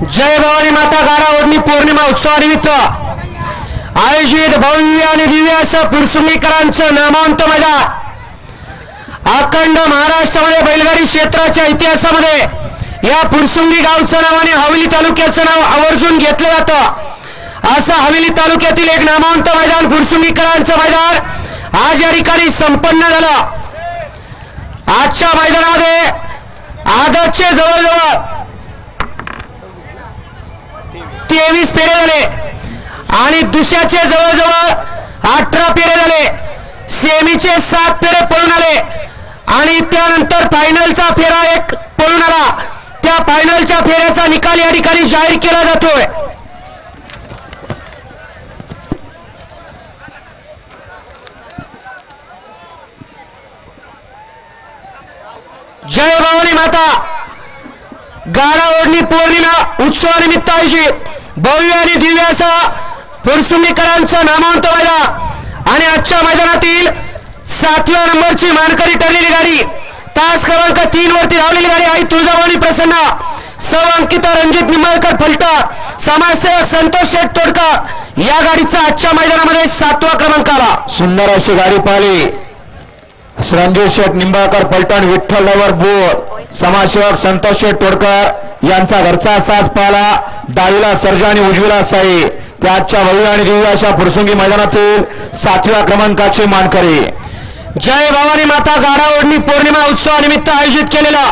जय भवानी माता गारा ओढणी पौर्णिमा उत्सवानिमित्त आयोजित भव्य आणि दिव्य असं पुरसुंगीकरांचं नामांत मैदान. अखंड महाराष्ट्रामध्ये बैलगाडी क्षेत्राच्या इतिहासामध्ये या पुरसुंगी गावचं नाव आणि हवेली तालुक्याचं नाव आवर्जून घेतलं जातं. असं हवेली तालुक्यातील एक नामांत मैदान पुरसुंगीकरांचं मैदान आज या ठिकाणी संपन्न झालं. आजच्या मैदानामध्ये आदर्श जवळजवळ तेवीस फेरे झाले. आणि दुसऱ्याचे जवळजवळ अठरा फेरे झाले. सेमीचे सात फेरे पळून आले. आणि त्यानंतर फायनलचा फेरा एक पळून आला. त्या फायनलच्या फेऱ्याचा निकाल या ठिकाणी जाहीर केला जातोय. जय भवानी माता. गाडा ओढणी पौर्णिमा उत्सवानिमित्त आयोजित. भव्य आणि दिव्य असा पुरसुंगीकरांचं नामांत व्हायला. आणि आजच्या मैदानातील सातव्या नंबरची मानकरी ठरलेली गाडी तास क्रमांक तीन वरती धावलेली गाडी आई तुळजाभवानी प्रसन्न. सौ अंकिता रणजित निंबाळकर फलटा समाजसेवक संतोष शेठ तोडकर या गाडीचा आजच्या मैदानामध्ये सातवा क्रमांक आला सुंदर अशी गाडी पाहिली. रणजित शेठ निंबाळकर पलटण विठ्ठल डवर बोर. समाजसेवक संतोष शेठ तोडकर. यांचा घरचा असाच पाला डावीला सर्जा आणि उजवीला साई. त्या आजच्या भव्य आणि दिव्य अशा पुरसुंगी मैदानातील सातव्या क्रमांकाचे मानकरी. जय भवानी माता गाडा ओढणी पौर्णिमा उत्सवानिमित्त आयोजित केलेला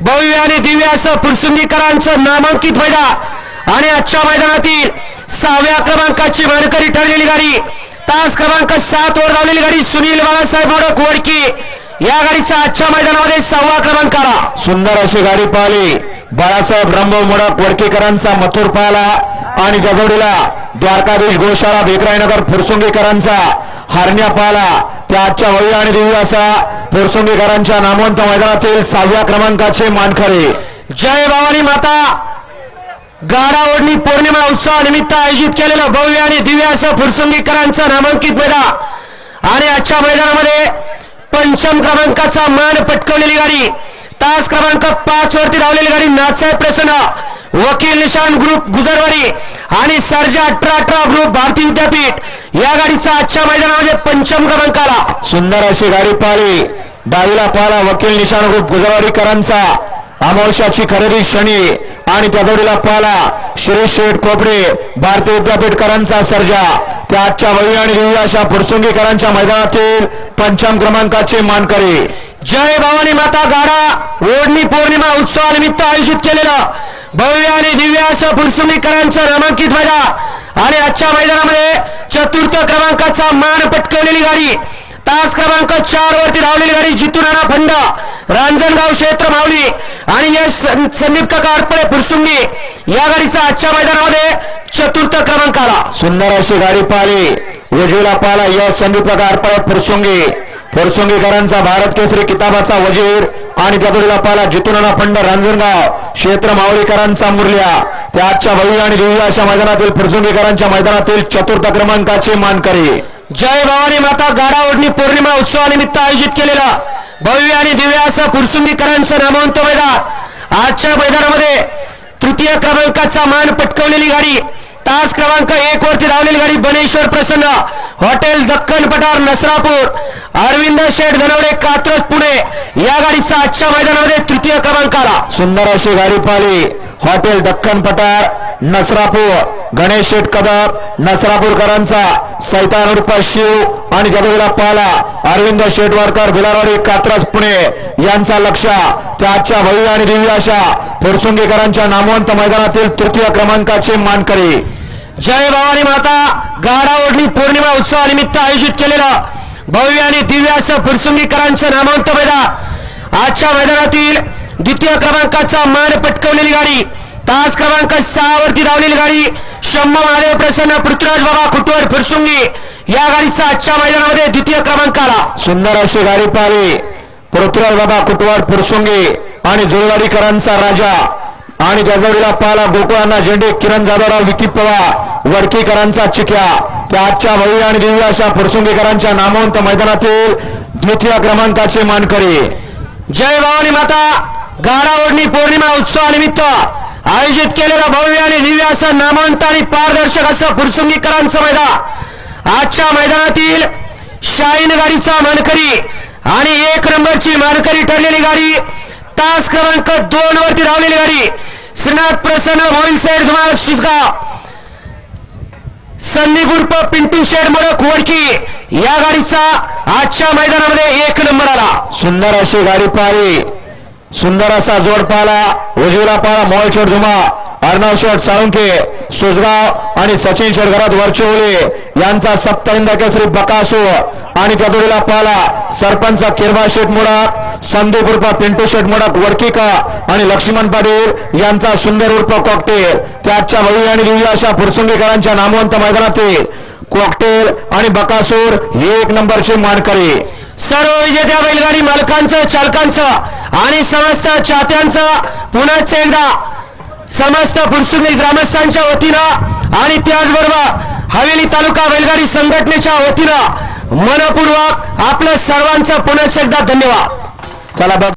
भव्य आणि दिव्य असं पुरसुंगीकरांचं नामांकित मैदान. आणि आजच्या मैदानातील सहाव्या क्रमांकाची मानकरी ठरलेली गाडी तास क्रमांक सात वर लावलेली गाडी सुनील बाळासाहेब मोडक वडकी. या गाडीचा आजच्या मैदानामध्ये सहावा क्रमांक आला. सुंदर अशी गाडी पाहिली. बाळासाहेब रंभव मोडक वडकेकरांचा मथुर पाहिला आणि गजवडीला द्वारकाधीश गोशाळा बेकराईनगर फुरसुंगीकरांचा हरण्या पाहिला त्या आजच्या वळी आणि देवी असा फुरसुंगीकरांच्या नामवंत मैदानातील सहाव्या क्रमांकाचे मानखरे जय भवानी माता. गाडा ओढणी पौर्णिमा उत्सवानिमित्त आयोजित केलेलं भव्य आणि दिव्य असं फुरसुंगीकरांचं नामांकित मैदान. आणि आजच्या मैदानामध्ये पंचम क्रमांकाचा मान पटकवलेली गाडी तास क्रमांक पाच वरती धावलेली गाडी नाथसाहेब प्रसन्न वकील निशान ग्रुप गुजरवारी आणि सर्जा अठरा अठरा ग्रुप भारती विद्यापीठ. या गाडीचा आजच्या मैदानामध्ये पंचम क्रमांक आला सुंदर अशी गाडी पाहिली डावीला पाहिला वकील निशाण ग्रुप गुजरवाडीकरांचा. अमावश्याची खरेदी शनी आणि त्या जोडीला पाहिला श्री शेठ कोपडे भारतीय विद्यापीठकरांचा सर्जा. त्या आजच्या भव्य आणि दिव्य अशा फुरसुंगीकरांच्या मैदानातील पंचम क्रमांकाचे मानकरी. जय भवानी माता गाडा ओढणी पौर्णिमा उत्सवानिमित्त आयोजित केलेलं भव्य आणि दिव्य असं फुरसुंगीकरांचं नामांकित मैदान. आणि आजच्या मैदानामध्ये चतुर्थ क्रमांकाचा मान पटकवलेली गाडी तास क्रमांक चार वरती धावलेली गाडी जितू राणा फंड रांजणगाव क्षेत्र भावली आणि यश संदीप काका अडपळे फुरसुंगी या गाडीचा आजच्या मैदानामध्ये चतुर्थ क्रमांक आला सुंदर अशी गाडी पाहिली उजवीला पाहिला यश संदीप प्रकार परत फुरसुंगी. फुरसुंगीकरांचा भारत केसरी किताबाचा वजीर आणि त्या पाहिला जितुनाना फंड रांजणगाव. क्षेत्र माऊलीकरांचा मुरल्या. त्या आजच्या भव्य आणि दिव्य अशा मैदानातील फुरसुंगीकरांच्या मैदानातील चतुर्थ क्रमांकाचे मानकरी. जय भवानी माता गाडा ओढणी पौर्णिमा उत्सवानिमित्त आयोजित केलेला भव्य आणि दिव्य असं फुरसुंगीकरांचं नामवंत मैदान. आजच्या मैदानामध्ये तृतीय क्रमांकाचा मान पटकवलेली गाडी तास क्रमांक एक वरती धावलेली गाडी बनेश्वर प्रसन्न. हॉटेल दक्कन पठार नसरापूर. अरविंद शेठ धनवडे कात्रज पुणे. या गाडीचा आजच्या मैदानामध्ये तृतीय क्रमांक आला सुंदर अशी गाडी पाहिली. हॉटेल दक्कन पठार नसरापूर. गणेश शेठ कदम नसरापूरकरांचा. सैतान उर्फ शिव आणि जगोला पाला. अरविंद शेटवाडकर बिलारवाडी कात्रज पुणे. यांचा लक्ष. त्या आजच्या भव्य आणि दिव्य अशा. फुरसुंगेकरांच्या नामवंत मैदानातील तृतीय क्रमांकाचे मानकरी. जय भवानी माता. गाडा ओढली पौर्णिमा उत्सवानिमित्त आयोजित केलेलं भव्य आणि दिव्य असं फुरसुंगीकरांचं नामांत मैदान आजच्या मैदानातील द्वितीय क्रमांकाचा मान पटकवलेली गाडी तास क्रमांक सहा वरती धावलेली गाडी शंभ महादेव प्रसन्न पृथ्वीराज बाबा कुटवर फुरसुंगी या गाडीचा आजच्या मैदानामध्ये द्वितीय क्रमांक आला. सुंदर अशी गाडी पाहिली. पृथ्वीराज बाबा कुटवाड फुरसुंगी आणि जुळवाडीकरांचा राजा. आणि त्या पाहिला गोकुळांना झेंडे किरण जाधवराव विकी पवार. वडकीकरांचा चिक्या त्या आजच्या भव्य आणि दिव्य अशा फुरसुंगीकरांच्या नामवंत मैदानातील द्वितीय क्रमांकाचे मानकरी. जय भवानी माता गाडा ओढणी पौर्णिमा उत्सवानिमित्त आयोजित केलेलं भव्य आणि दिव्य असं नामवंत आणि पारदर्शक असं फुरसुंगीकरांचं मैदान. आजच्या मैदानातील शाईन गाडीचा मानकरी आणि एक नंबरची मानकरी ठरलेली गाडी तास क्रमांक दोन वरती धावलेली गाडी. श्रीनाथ प्रसन्न मोहिल साहेब धुमाळ सुसगाव संदीप उर्फ पिंटू शेड मोडक वडकी. या गाडीचा आजच्या मैदानामध्ये एक नंबर आला. सुंदर अशी गाडी पाहिली सुंदर असा जोड पाहिला उजवीला पाहिला मोळ शेठ धुमा अर्णव शेठ साळुंके सुसगाव आणि सचिन शेडगरात घरात वरचेवले यांचा सप्तहिंद केसरी बकासू आणि त्या जोडीला पाला. सरपंच किरबा शेठ मुडक संदीप उर्फ पिंटू शेठ मुडक वडकीका आणि लक्ष्मण पाटील यांचा सुंदर उर्फ कॉकटेल. त्याच्या भव्य आणि दिव्य अशा फुरसुंगीकरांच्या नामवंत मैदानातील कॉकटेल आणि बकासूर हे एक नंबरचे मानकरी. सर्व विजेत्या बैलगाडी मालकांचं चालकांचं आणि समस्त चाहत्यांचं पुन्हा एकदा समस्त पुरसुंगी ग्रामस्थांच्या वतीनं आणि त्याचबरोबर हवेली तालुका बैलगाडी संघटनेच्या वतीनं मनपूर्वक आपलं सर्वांचं पुन्हा एकदा धन्यवाद. चला बघ.